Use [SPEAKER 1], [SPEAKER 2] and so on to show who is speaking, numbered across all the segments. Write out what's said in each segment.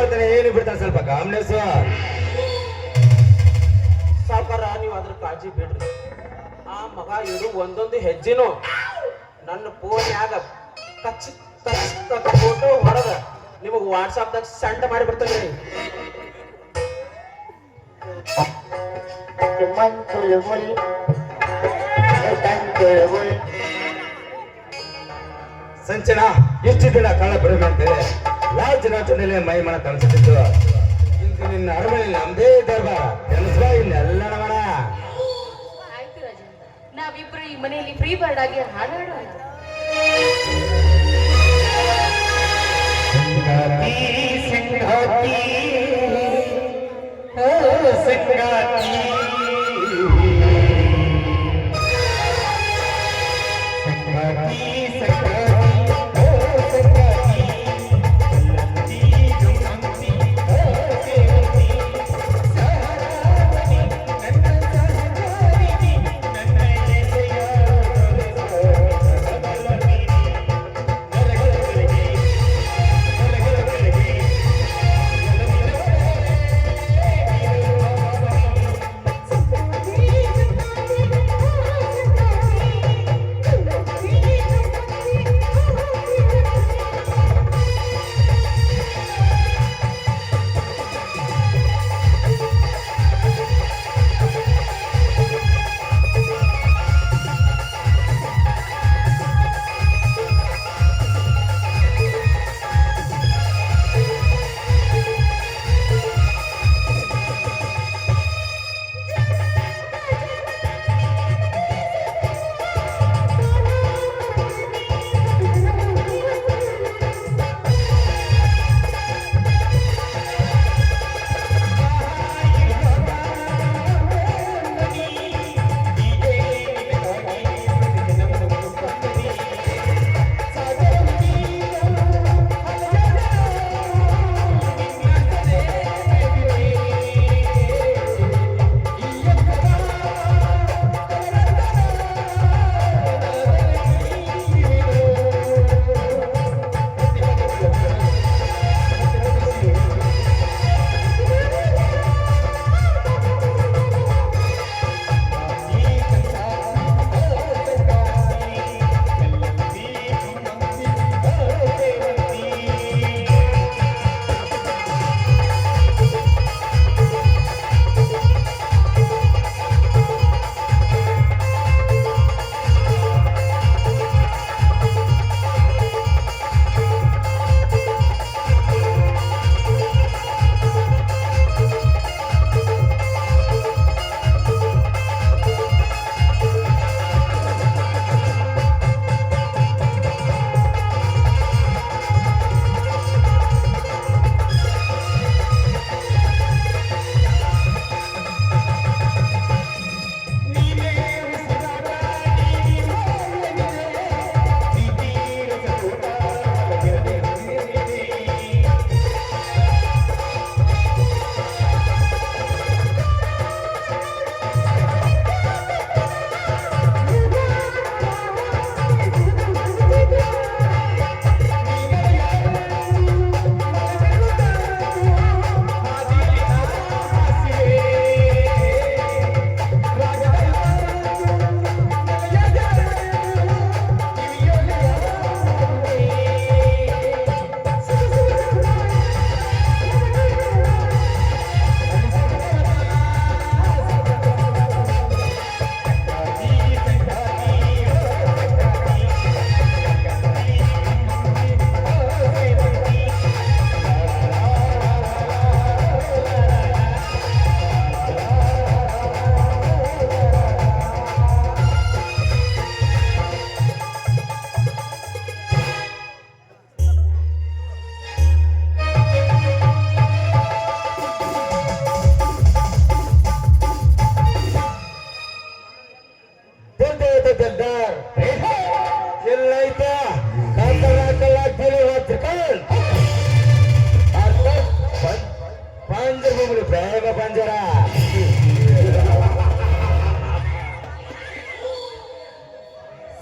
[SPEAKER 1] ಮಾಡ್ತಾನೆ ಏನು ಬಿಡ್ತಾನೆ ಸ್ವಲ್ಪ ಕಾಮ್ನೆಸ್
[SPEAKER 2] ಸಾವುಕಾರ ನೀವು ಅದ್ರ ಕಾಳಜಿ ಬಿಡ್ರಿ. ಆ ಮಗ ಇದು ಒಂದೊಂದು ಹೆಜ್ಜೆನು. ನನ್ನ ಫೋನ್ಯಾಗ ಕಚ್ ಕಚ್ ಫೋಟೋ ಹೊಡೆದ ನಿಮಗೆ ವಾಟ್ಸಾಪ್ದಾಗ ಸೆಂಡ್ ಮಾಡಿ ಬಿಡ್ತೇನೆ
[SPEAKER 1] ಸಂಚನ ಇಷ್ಟು ದಿನ ಬಿಡದಂತೆ ಲಾಲ್ ಮೈಮನ ತಣಿಸುತ್ತಿತ್ತು ಇಂದು ನಿನ್ನ ಅರಮನೆ ನಮ್ದೇ ದರ್ಬಾರ. ಕೆಲಸ ಇನ್ನೆಲ್ಲ ನಮನ
[SPEAKER 3] ಆಯ್ತು ರಾಜೇಂದ್ರ. ನಾವಿಬ್ರು ಈ ಮನೆಯಲ್ಲಿ ಫ್ರೀ ಬರ್ಡ್ ಆಗಿ ಓ
[SPEAKER 1] ಎಲ್ಲೈತ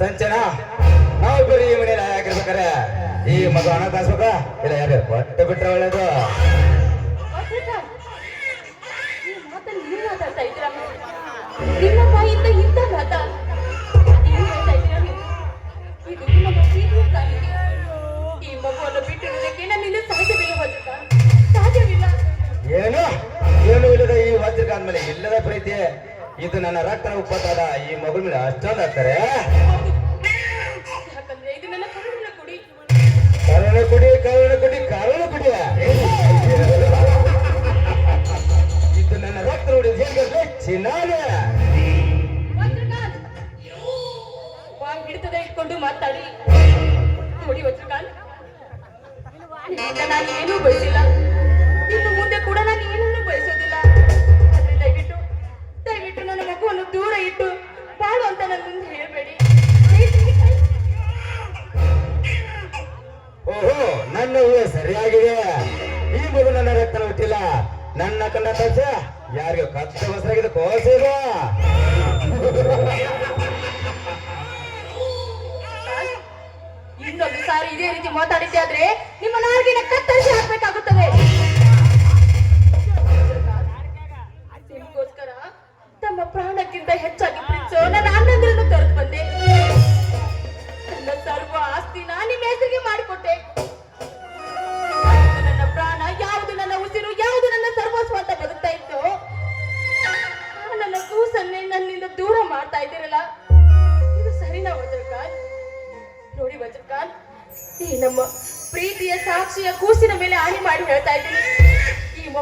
[SPEAKER 1] ಸಂಚನ. ನಾವು ಬರೀ ಈ ಮನೆಯಲ್ಲ ಯಾಕಿರ್ಬೇಕಾರೆ ಈ ಮಗು ಹಣ ಕಾಸ್ಬೇಕ? ಇಲ್ಲ ಯಾರು ಕೊಟ್ಟು ಬಿಟ್ರೆ ಒಳ್ಳೇದು. ಏನು?
[SPEAKER 3] ಏನು ಇಲ್ಲದ ಈ ವಜ್ರಕ ಅಂದ್ಮೇಲೆ ಇಲ್ಲದ ಪ್ರೀತಿ. ಇದು ನನ್ನ ರಕ್ತನ ಉಪತಾದ. ಈ ಮಗಳ ಮೇಲೆ ಅಷ್ಟೊಂದು ಆಗ್ತಾರೆ ಕರುಣ ಕುಡಿ ಕರುಣ ಕುಡಿ ಕರುಣ ಕುಡಿಯ ಇದು ನನ್ನ ರಕ್ತ ನೋಡಿ ಚಿನ್ನಾದ
[SPEAKER 1] ಹಿಡಿತದೆ ಇಟ್ಕೊಂಡು ಮಾತಾಡಿ. ನೋಡಿ ನಾನು ಏನೂ ಬಯಸಿಲ್ಲ ಇನ್ನು ಮುಂದೆ ಕೂಡ ನಾನು
[SPEAKER 3] ಏನು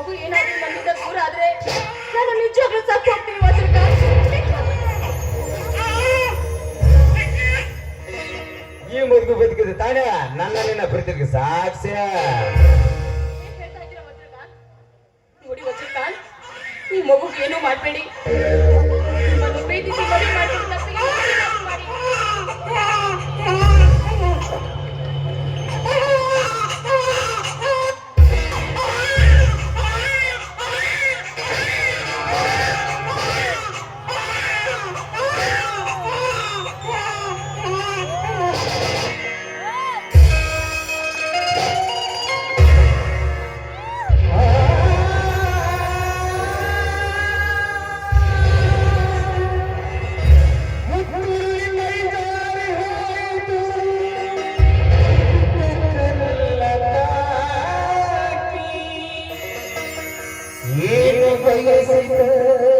[SPEAKER 3] ಮಗು
[SPEAKER 1] ಏನಾದ್ರೂ ನಮ್ಮಿಂದ ದೂರ ಆದ್ರೆ ನಾನು ನಿಜವಾಗ್ಲೂ ಸತ್ತು ಹೋಗ್ತೀನಿ ವಜ್ರಕ
[SPEAKER 3] ಈ ಮಗು ಬದುಕಿದೆ ತಾನೇ ನನ್ನ ನಿನ್ನ ಪ್ರೀತಿಗೆ ಸಾಕ್ಷ್ಯ
[SPEAKER 1] ನೋಡಿ ವಜ್ರಕಾನ್ ಈ ಮಗುಗೆ ಏನೂ ಮಾಡಬೇಡಿ.
[SPEAKER 3] பெயர் செய்த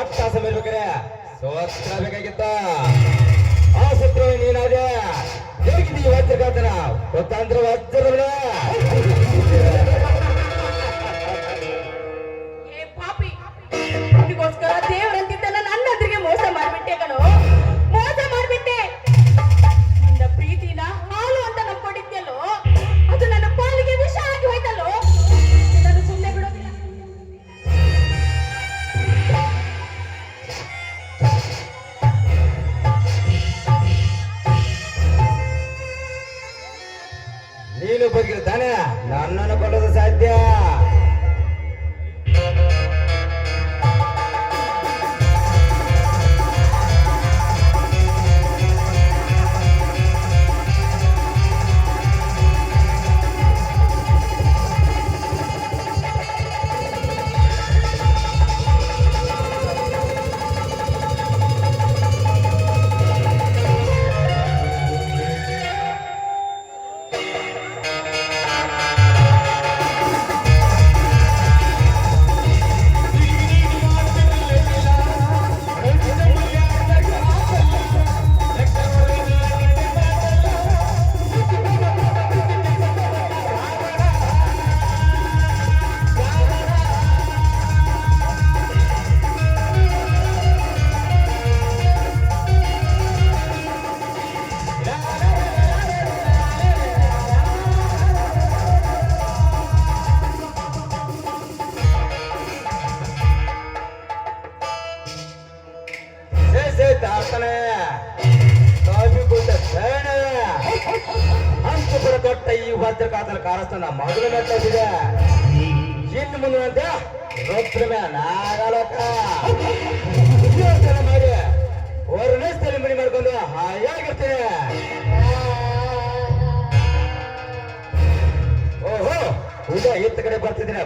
[SPEAKER 3] ಅಟ್ಟಾಸ ಮೇಲ್ಬೇಕಾರೆ ಸ್ವತ್ರ ಬೇಕಾಗಿತ್ತ. ಆ ಸೂತ್ರ ನೀನಾದೆ ಹೇಗಿದ್ದೀವಿ ವಜ್ರಗಾತನ? ಗೊತ್ತಾಂದ್ರ
[SPEAKER 1] ವಜ್ರದ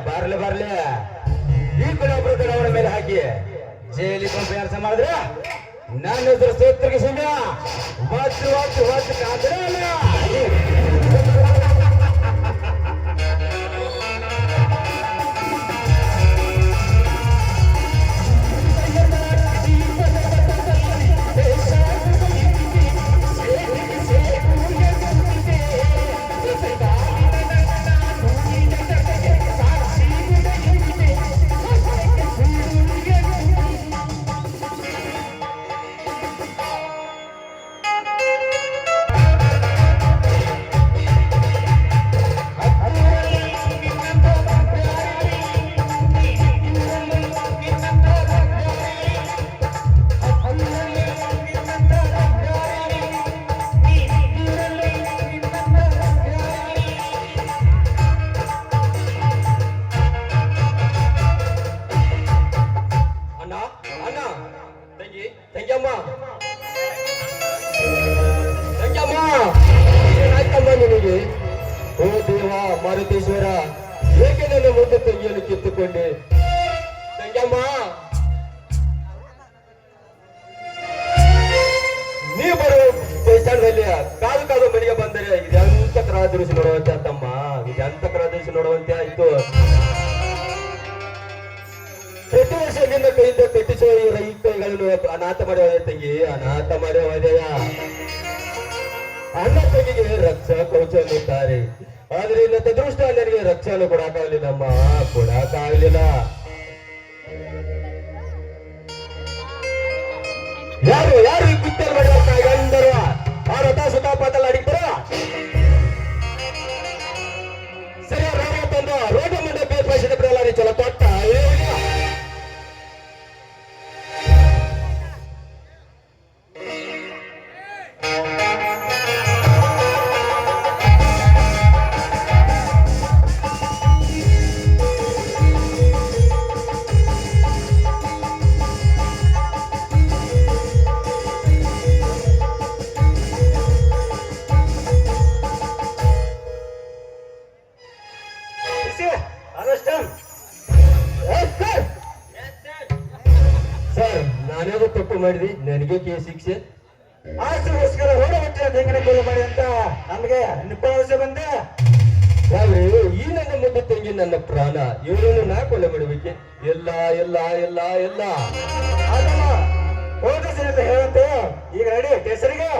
[SPEAKER 1] ಬರ್ಲಿ ಬರ್ಲಿ. ಈ ಕಡೆ ಒಬ್ಬರು ಅವರ ಮೇಲೆ ಹಾಕಿ. ಜೈಲಿ ಕಂಪೇರ್ಸ ಮಾಡಿದ್ರೆ ನನ್ನ ಹೆಸರು ಸೋತ್ರಿಗೆ ಸಮಯ. ವಾಚ್ ವಾಚ್ ವಾಚ್ ಕಾದ್ರೆ ಅಲ್ಲ ಕೈಯಿಂದ ಕಟ್ಟಿಸುವ ಈ ಕೈಗಳನ್ನು ಅನಾಥ ಮಾಡುವ ತಂಗಿ, ಅನಾಥ ಮಾಡುವ ಅನ್ನ ತಂಗಿಗೆ ರಕ್ಷ ಕೌಚ ಅನ್ನುತ್ತಾರೆ ಆದ್ರೆ ಇನ್ನ ತದೃಷ್ಟ ನನಗೆ ರಕ್ಷಣೆ ಕೊಡಕ್ಕಾಗ್ಲಿಲ್ಲಮ್ಮ ಕೊಡಕ್ಕಾಗ್ಲಿಲ್ಲ. ಯಾರು ಯಾರು ಈ ಕುತ್ತಲ್ ಮಾಡಿದ ಗಂಡರು? ಆ ರಥ ಸುತ ಪಾತಲ್ ಆಡಿದ್ರ ಸರಿ ರಾಮ ತಂದ ರೋಗ ಮುಂದೆ ಬೇರ್ಪಡಿಸಿದ ಪ್ರಲಾರಿ ಚಲೋ ತೊಟ್ಟ ಕೇ ಶಿಕ್ಷೆ.
[SPEAKER 4] ಆಸ್ತಿಗೋಸ್ಕರ ಹೊರ ಹುಟ್ಟಿದ ತೆಂಗಿನ ಕೊಲೆ ಮಾಡಿ ಅಂತ ನಮಗೆ ನಿಪ್ಪಾವಸೆ ಬಂದೆ.
[SPEAKER 1] ಯಾವ್ರಿ ಈ ನನ್ನ ಮುದ್ದು ತಂಗಿ ನನ್ನ ಪ್ರಾಣ ಇವರನ್ನು ನಾ ಕೊಲೆ ಮಾಡಬೇಕೆ ಎಲ್ಲ ಎಲ್ಲ ಎಲ್ಲ ಎಲ್ಲ.
[SPEAKER 4] ಹೋದ ಹೇಳುತ್ತೆ ಈಗ ರೆಡಿ ಕೇಸರಿಗೆ.